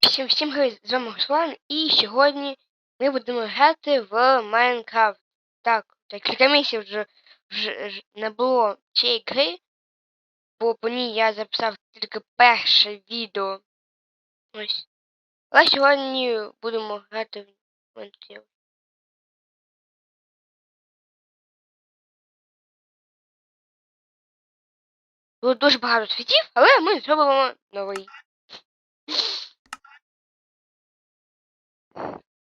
Всім всім привіт, з вами Руслан, і сьогодні ми будемо грати в Майнкрафт. Так, декілька місяців вже, вже, вже не було цієї гри, бо по ній я записав тільки перше відео. Ось. Але сьогодні будемо грати в Майнкрафт. Було дуже багато світів, але ми зробимо новий.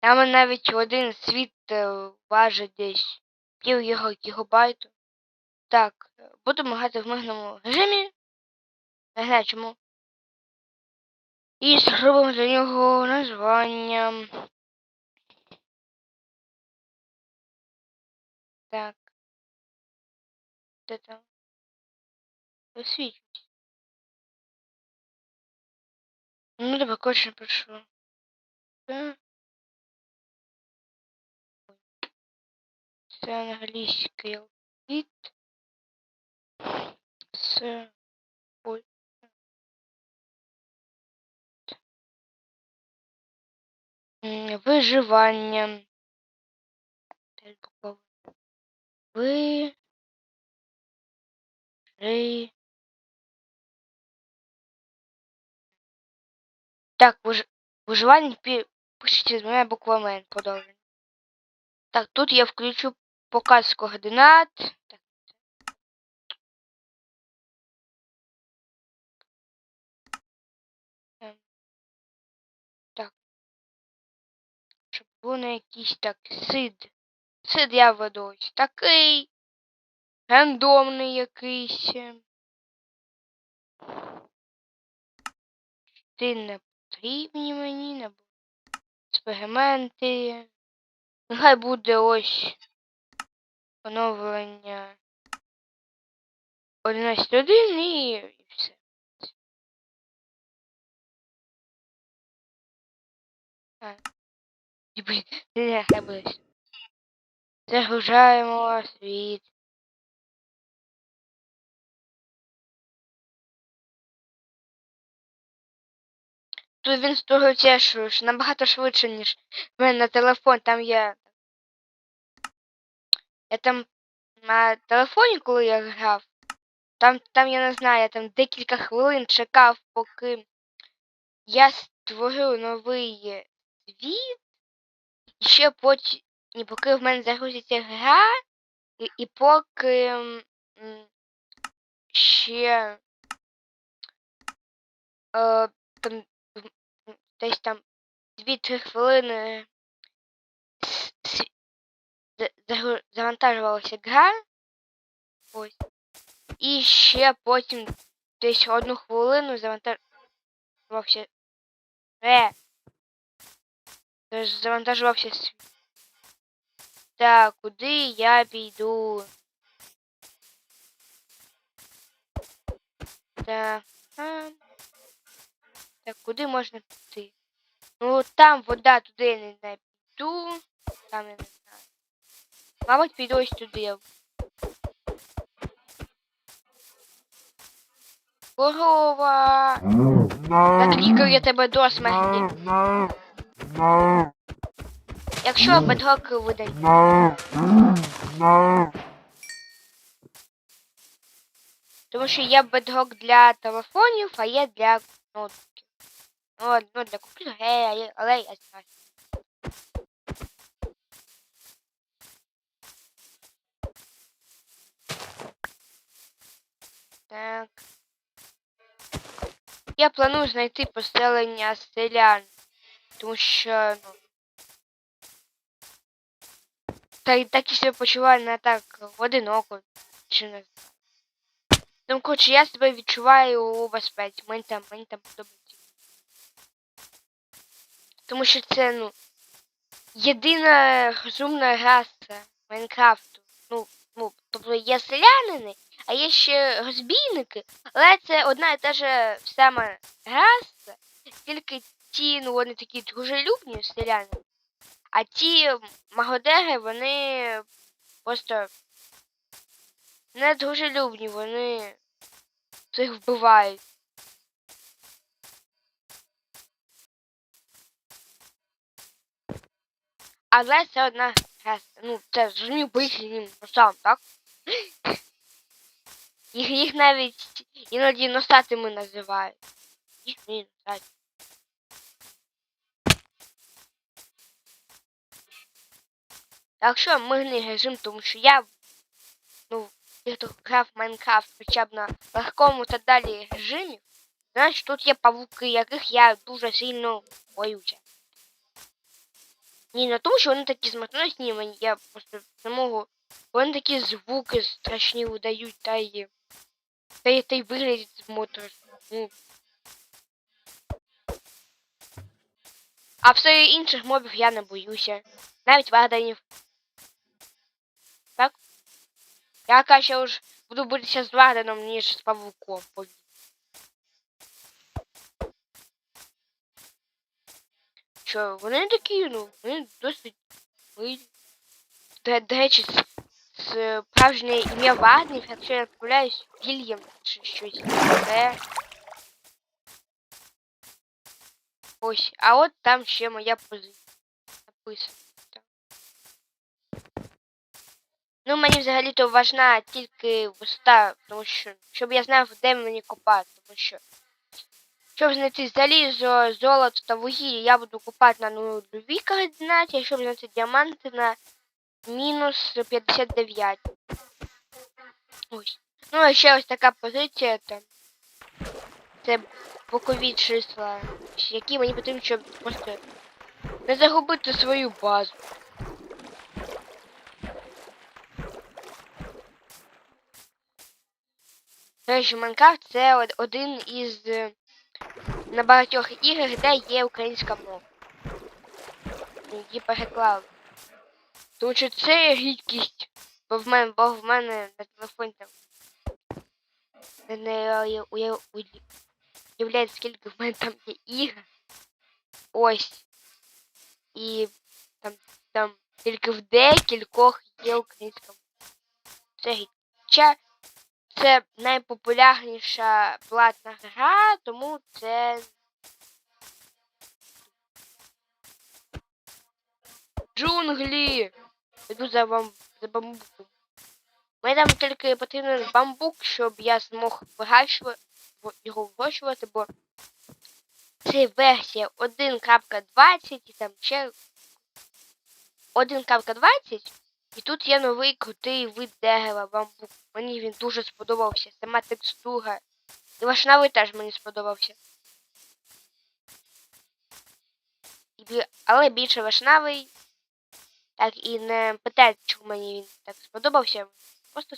Там навіть один світ е, важить десь пів його гігабайту. Так, е, будемо грати в мирному режимі. Не знаю чому. І зробимо для нього названня. Так. Де там? Освічусь. Ну, добре, коротше пишу. Це... Англійський алфавіт. М, Виживання. Ви... Так, виж... виживання пі... пишете з двома буквами подовження. Так, тут я включу показ координат. Так. Так. Щоб було якийсь так сид. Сид я веду ось такий. Рандомний якийсь. Ти не потрібні мені, не експерименти. Нехай буде ось оновлення 11.1 і, і все. А. Блін, не, буде. Загружаємо світ. Тут він створюється набагато швидше, ніж в мене на телефон. Там є. Я там на телефоні, коли я грав, там, там я не знаю, я там декілька хвилин чекав, поки я створю новий світ, і ще потім, і поки в мене загрузиться гра, і, і поки ще е, там десь там 2-3 хвилини завантажувалася гра. Ось. І ще потім десь одну хвилину завантажувався. Е. Тож Завантажувався світ. Так, куди я піду? Так. а. Так, куди можна піти? Ну там вода туди не. Піду. Там я не. Мабуть, піду ось туди. Корова. Наклікаю я тебе до смерті. Якщо бедрок видає. Тому що є бедрок для телефонів, а є для ноутбуків. Ну, ну для комп'ютера, але я знаю. Так. Я планую знайти поселення селян, тому що, ну. Та, так і себе почуваю не так одиноко, чи не. Тому, коротше, я себе відчуваю у безпеці. Мені там, мені там подобається. Тому що це, ну, єдина розумна раса Майнкрафту. Ну, ну, тобто є селянини, а є ще розбійники, але це одна і та ж е, сама раса, тільки ті, ну вони такі дружелюбні селяни, а ті магодери, вони просто не дружелюбні, вони цих вбивають. Але це одна раса. Ну, це зрозумів бити ним сам, так? Їх, їх навіть іноді носатими називають. Їх мені носать. Так що мирний режим, тому що я, ну, ті, хто грав Майнкрафт хоча б на легкому та далі режимі, значить тут є павуки, яких я дуже сильно боюся. Ні, не тому, що вони такі смертоносні, я просто не можу. Вони такі звуки страшні видають, та й та й, та й виглядять моторошно. Ну. А все інших мобів я не боюся. Навіть варданів. Так? Я краще уж буду битися з варданом, ніж з павуком. Що, вони такі, ну, вони досить. До, речі, справжнє ім'я Вагнів, якщо я не помиляюсь, Вільям чи щось таке. Ось, а от там ще моя позиція написана. Ну, мені взагалі-то важна тільки виста, тому що, щоб я знав, де мені копати, тому що щоб знайти залізо, золото та вугілля, я буду купати на нульовій координаті, а щоб знайти діаманти на мінус 59. Ось. Ну, а ще ось така позиція там. Це бокові числа, які мені потрібно, щоб просто не загубити свою базу. Речі, Майнкрафт це один із е, на багатьох іграх, де є українська мова. Які переклали. Тому що це рідкість. Бо в мене, бо в мене на телефоні там не, не уя- уя- уя- уявляється, скільки в мене там є ігор. Ось. І там, там тільки в декількох є українська. Це. Хоча це найпопулярніша платна гра, тому це. Джунглі! Йду за вам за бамбуком. Мені там тільки потрібен бамбук, щоб я змог вигащувати його вирощувати, бо це версія 1.20 і там ще 1.20 і тут є новий крутий вид дерева бамбук. Мені він дуже сподобався. Сама текстура. І вишневий теж мені сподобався. Але більше вишневий. Так і не питайте, чому мені він так сподобався. Просто.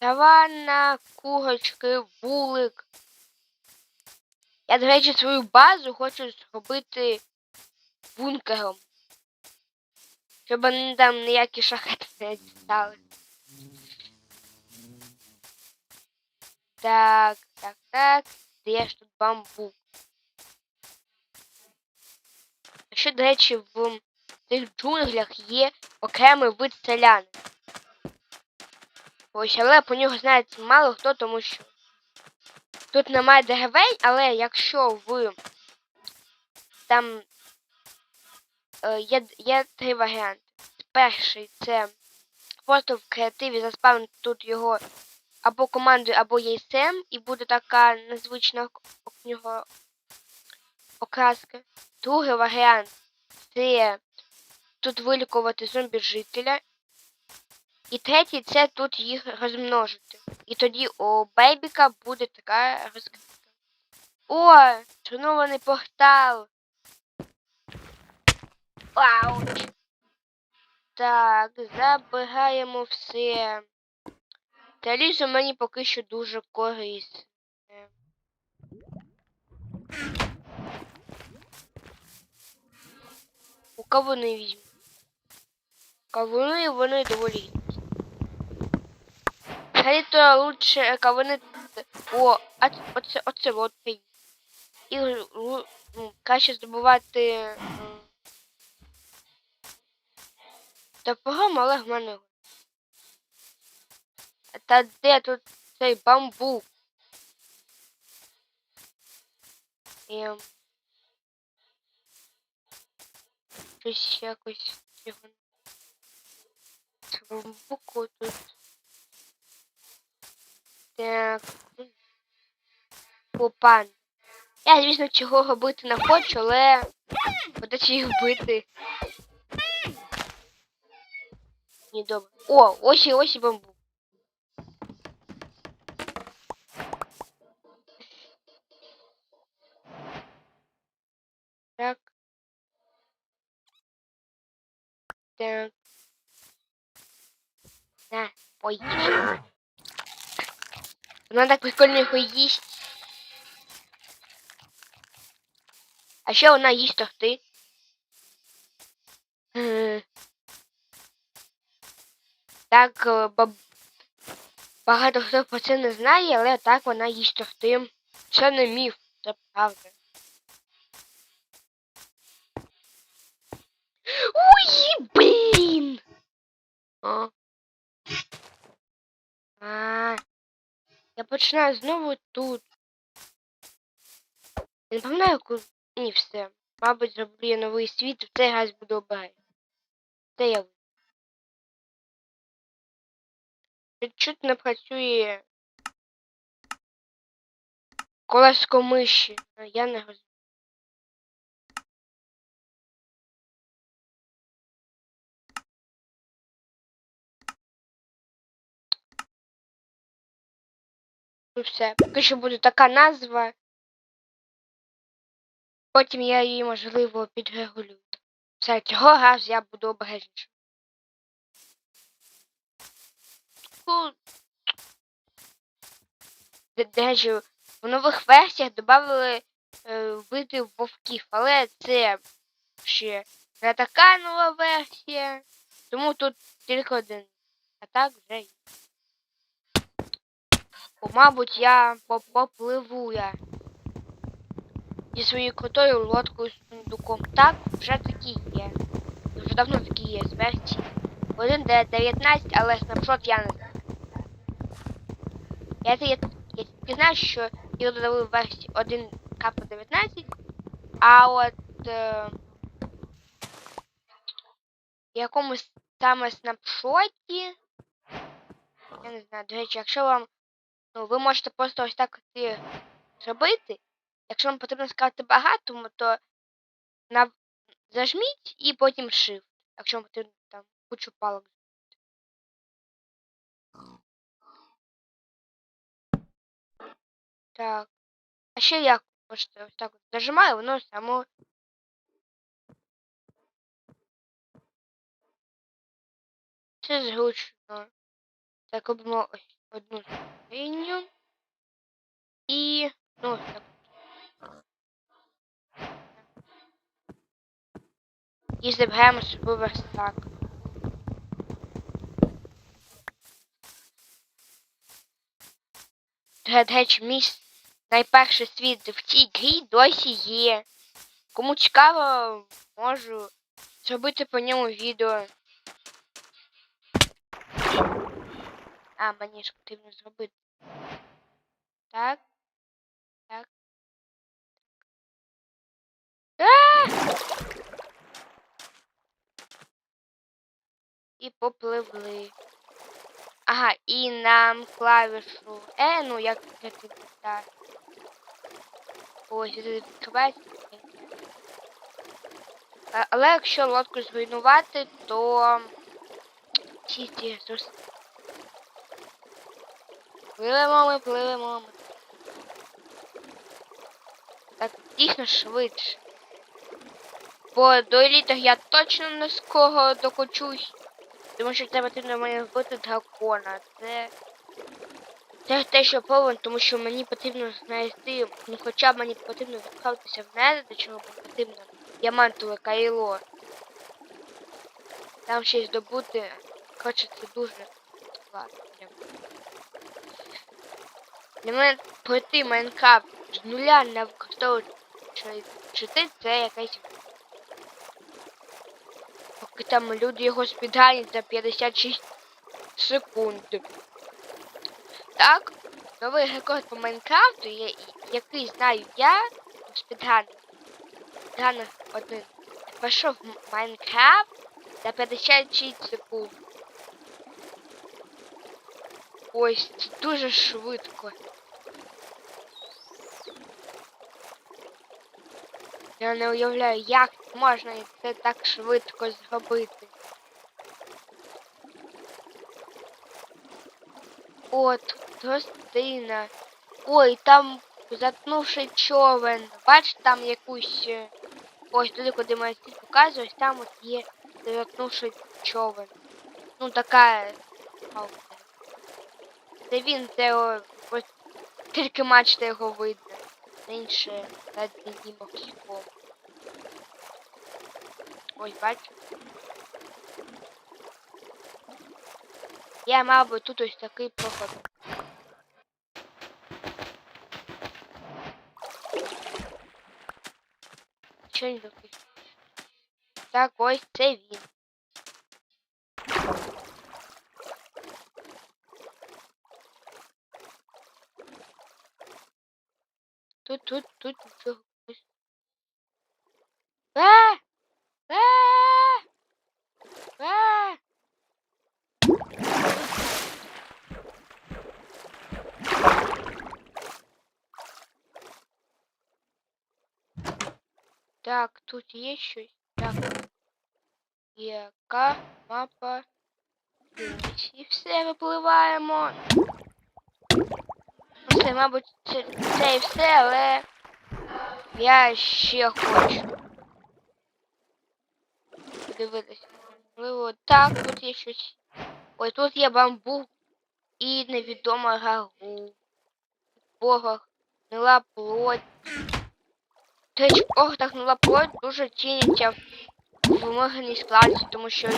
Саванна, курочки, вулик. Я, до речі, свою базу хочу зробити бункером. Щоб вони там ніякі шахети не дістали. Так, так, так. Де ж тут бамбук? Ще, до речі, в цих джунглях є окремий вид селяни. Ось, але по нього знається мало хто, тому що тут немає деревень, але якщо ви там е, є, є три варіанти. Перший це просто в креативі заспавнити тут його або командою, або ЄСМ, і буде така незвична у нього окраска. Другий варіант це тут вилікувати зомбі жителя. І третій це тут їх розмножити. І тоді у бейбіка буде така розкритка. О, тренований портал. Ауч. Так, забираємо все. Та лізо мені поки що дуже корисне. У кавуни візьму. Кавуни вони доволі. гідні. Взагалі-то лучше кавуни. О, оце, оце от. І ну, краще здобувати. Топором, але в мене. Та де тут цей бамбук? Ем. Щось якось його букву тут. Так. Попан. Я, звісно, чого робити не хочу, але подачі їх бити. Ні, добре. О, ось і ось і бамбук. Так. На, поїж. Вона так прикольно його їсть. А ще вона їсть торти. Е. Так, е, баб... багато хто про це не знає, але так вона їсть торти. Це не міф, це правда. Ой, блін! О. А, я починаю знову тут. Я не пам'ятаю, куди. Ні, все. Мабуть, зроблю я новий світ, в цей раз буду обирати. Це я. Чуть не працює колеско миші. а Я не розумію. Все, поки що буде така назва. Потім я її, можливо, підрегулюю. Все, цього разу я буду обережнішим. Де- До речі, в нових версіях додали е, види вовків, але це ще не така нова версія, тому тут тільки один. А так вже є. Мабуть, я поп- попливу я зі своєю крутою лодкою з сундуком. Так, вже такі є. Вже давно такі є версії. Один де 19, але снапшот я не знаю. Я, я, я тільки знаю, що його додали в версії 1 капа 19, а от е, якомусь саме снапшоті. Я не знаю, до речі, якщо вам. Ну, ви можете просто ось так і зробити. Якщо вам потрібно сказати багатому, то на... зажміть і потім Shift. Якщо вам потрібно там кучу палок. Так. А ще як можете ось так от зажимаю, воно само. Це зручно. Так робимо ось одну скриню. І так. І забираємо собі верстак. До речі, найперший світ в цій грі досі є. Кому цікаво, можу зробити по ньому відео. А, мені ж потрібно зробити. Так. Так. А! І попливли. Ага, і нам клавішу Е, ну як це так. Ось, відкривається. Але якщо лодку зруйнувати, то ці ресурси. Пливемо ми, пливемо ми. Так, дійсно швидше. Бо до еліток я точно не скоро докочусь. Тому що треба потрібно мені вбити дракона. Це. Це те, що повинен, тому що мені потрібно знайти, ну хоча б мені потрібно відправитися в неї, до чого потрібно діамантове кайло. Там й здобути. Коротше, це дуже складно. Для мене пройти Майнкрафт з нуля не використовуючи це якась. Поки там люди його спідганять за 56 секунд. Так, новий рекорд по Майнкрафту, я- який знаю я, спідган. Спідган один. Пішов Майнкрафт за 56 секунд. Ось, це дуже швидко. Я не уявляю, як можна це так швидко зробити. От, гостина. Ой, там затнувши човен. Бач там якусь. е, Ось туди, куди моя стіль показує, ось там от є затнувши човен. Ну така. Це він, це ось тільки мачта його видно. Інше над ним морськом. Ось бачу. Я, мабуть, тут ось такий проход. Що він такий? Так, ось це він. Тут, тут, нічого. А! А! А! Так, тут є щось. Так. Яка мапа? І все, випливаємо. Все, мабуть, це, це і все, але я ще хочу. Подивитися. Можливо, так, тут є щось. Ой, тут є бамбук і невідома гагу. Богах, гнила плоть. В огтах гнила плоть дуже ціняться в вимоганій складці, тому що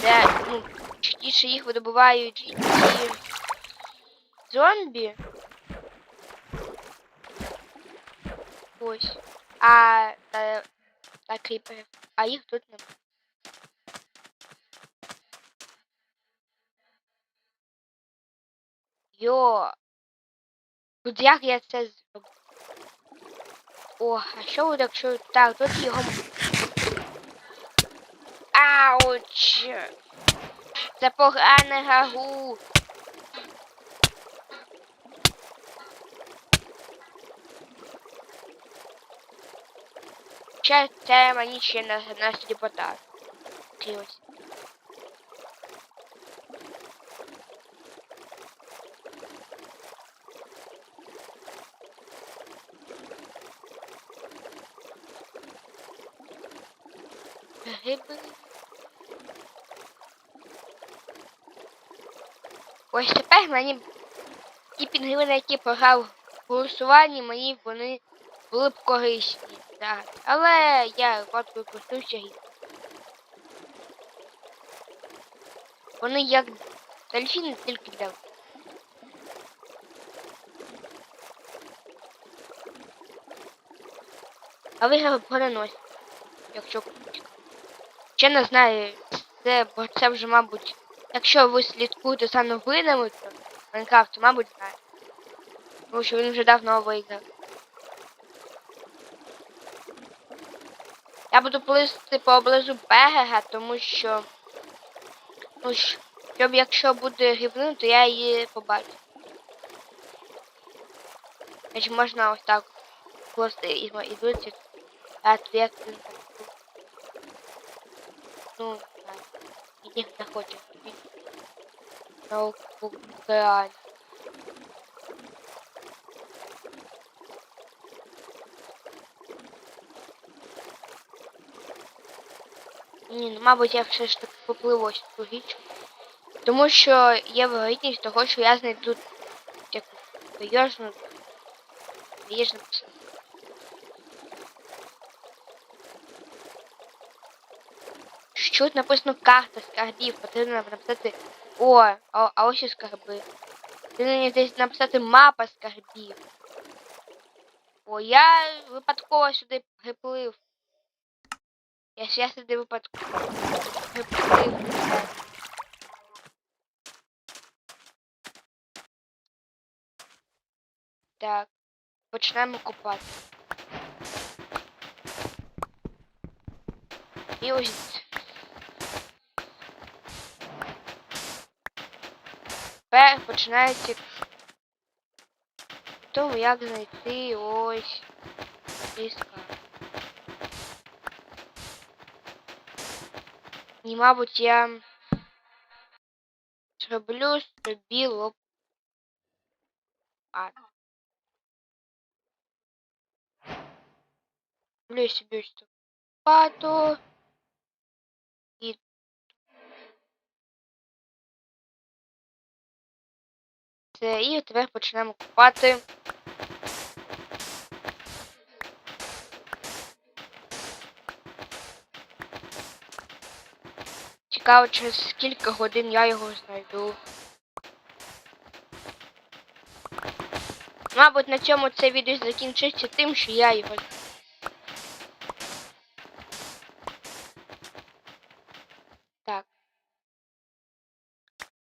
це, ну, частіше їх видобувають ті зомбі. Ось. А та, та кріпери. А їх тут немає. Йо. Тут як я це зроблю? О, а що буде, якщо... Так, тут його... Ауч! Це погане гагу. Ще це мені ще на, на сліпота. Такий ось. Ось тепер мені ті пінгвини, які програв в голосуванні, мені вони були б корисні. Так. Але я випадку користуюся і Вони як дельфіни тільки для. А виграв переносить, якщо. Ще не знаю, це, бо це вже, мабуть, якщо ви слідкуєте за новинами, то Майнкрафт, мабуть, знає. Тому що він вже давно виграв. Я буду плисти поблизу берега, тому що. Ну, щоб якщо буде грибним, то я її побачу. Значить можна ось так просто і- він так. Ну, так. І ніхто не хоче. Він На Ні, ну, мабуть, я все ж таки попливу ось цю річку. Тому що є вирогідність того, що я знайду яку таєжну. Таєжну пса. Що тут написано карта скарбів, потрібно написати. О, а, а ось і скарби. Потрібно десь написати мапа скарбів. О, я випадково сюди приплив. Я сейчас сюди випадку. Так. Починаємо купати. І ось. Тепер починається тому як знайти ось різка. І, мабуть, я зроблю собі лопату. Зроблю собі ось таку лопату. І це, і тепер почнемо купати. Цікаво, через скільки годин я його знайду. Мабуть, на цьому це відео закінчиться тим, що я його. Так.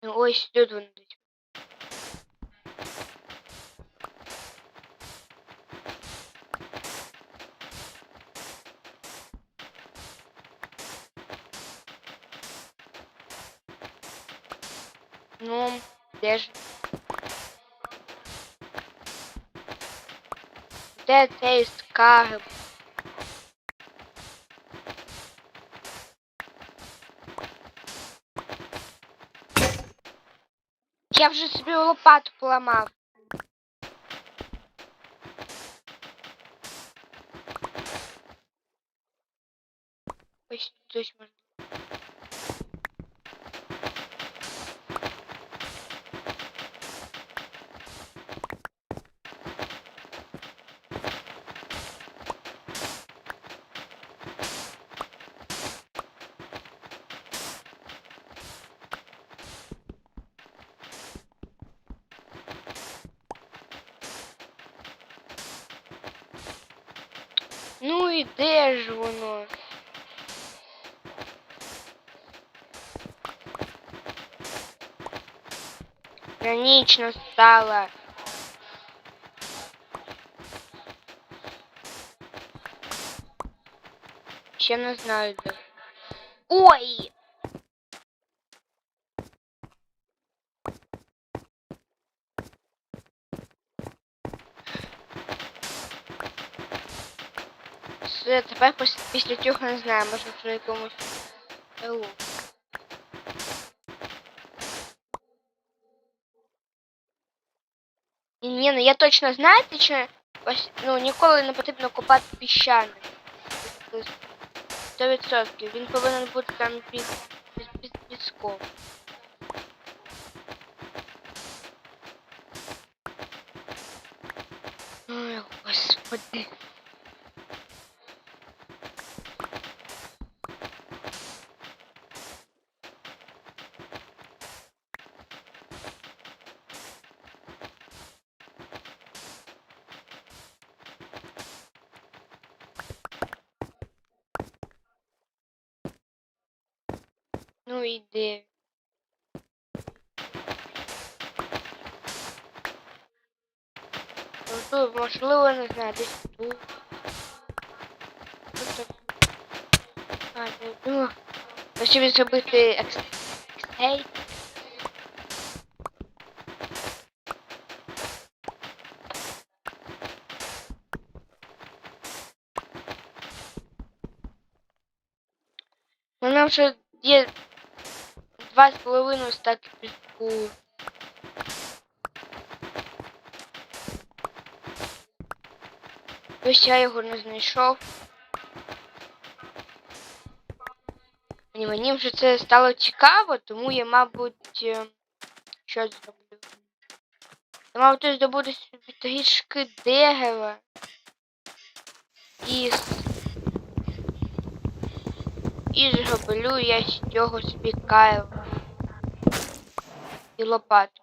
Ну ось тут воно Ну, де ж? Де цей скарб? Я вже собі лопату поламав. Ну і де ж воно? Гранічно стало. Ще не. Ой! Все, тепер пос- після цього не знаю, може вже якомусь селу. Ні, ні, ну я точно знаєте, що ось, ну, ніколи не потрібно копати піщаник. Сто відсотків. Він повинен бути там під, під, під піском. Ой, господи. Хочу зробити екс... ексей. У мене вже є два з половиною стаки піску. Ось я його не знайшов. І мені вже це стало цікаво, тому я, мабуть, е, щось зроблю. Я, мабуть, здобуду собі трішки дерева. І, і зроблю я з цього собі кайло. І лопату.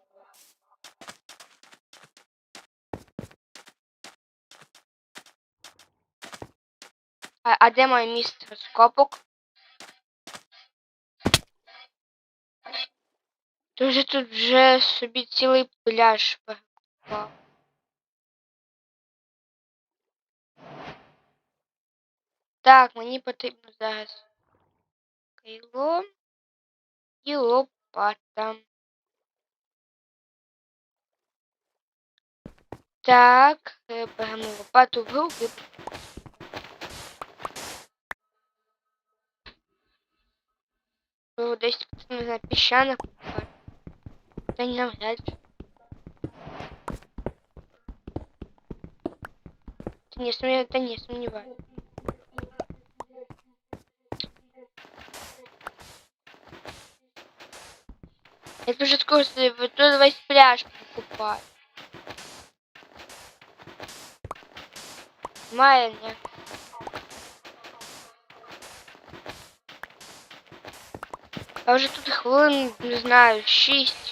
А, а де моє місце розкопок? Ти вже тут вже собі цілий пляж перекопав. Так, мені потрібно зараз кайло і лопата. Так, е, беремо лопату в руки. Десь не знаю, піщаник. Can you help? Ты не сомневайся, Ты не сомневаюсь. Это уже вкусно, вот тут давай пляж покупать. Майя, А уже тут хвилин, не знаю, 6.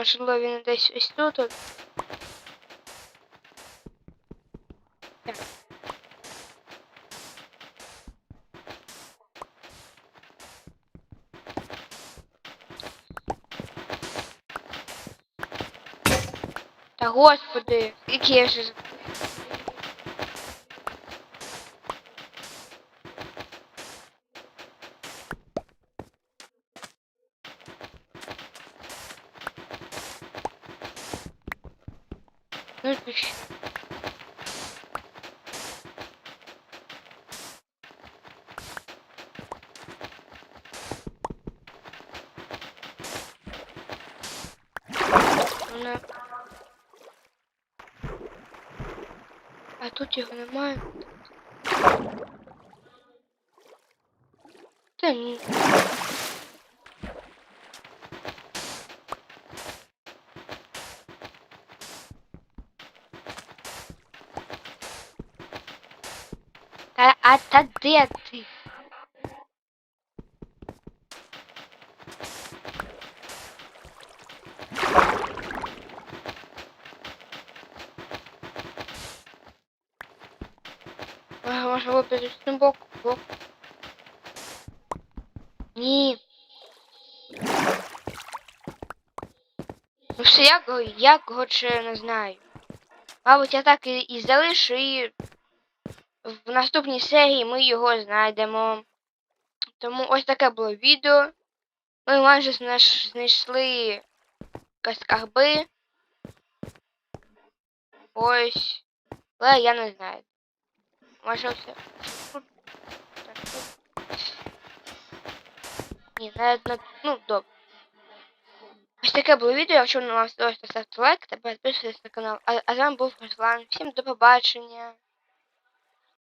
Наш він десь ось тут. Так. Та господи, який я ж. Що? Вона... А тут його немає. Та ні. Та, а та де ти? Може під цим боку, бок. Ні. Ну все, як го чи не знаю. Мабуть, я так і, і залишу і в наступній серії ми його знайдемо. Тому ось таке було відео. Ми майже знайшли якісь скарби. Ось. Але я не знаю. Може все. Ні, навіть на... Ну, добре. Ось таке було відео. Якщо вам сподобалось, то ставте лайк та підписуйтесь на канал. А, а з вами був Руслан. Всім до побачення.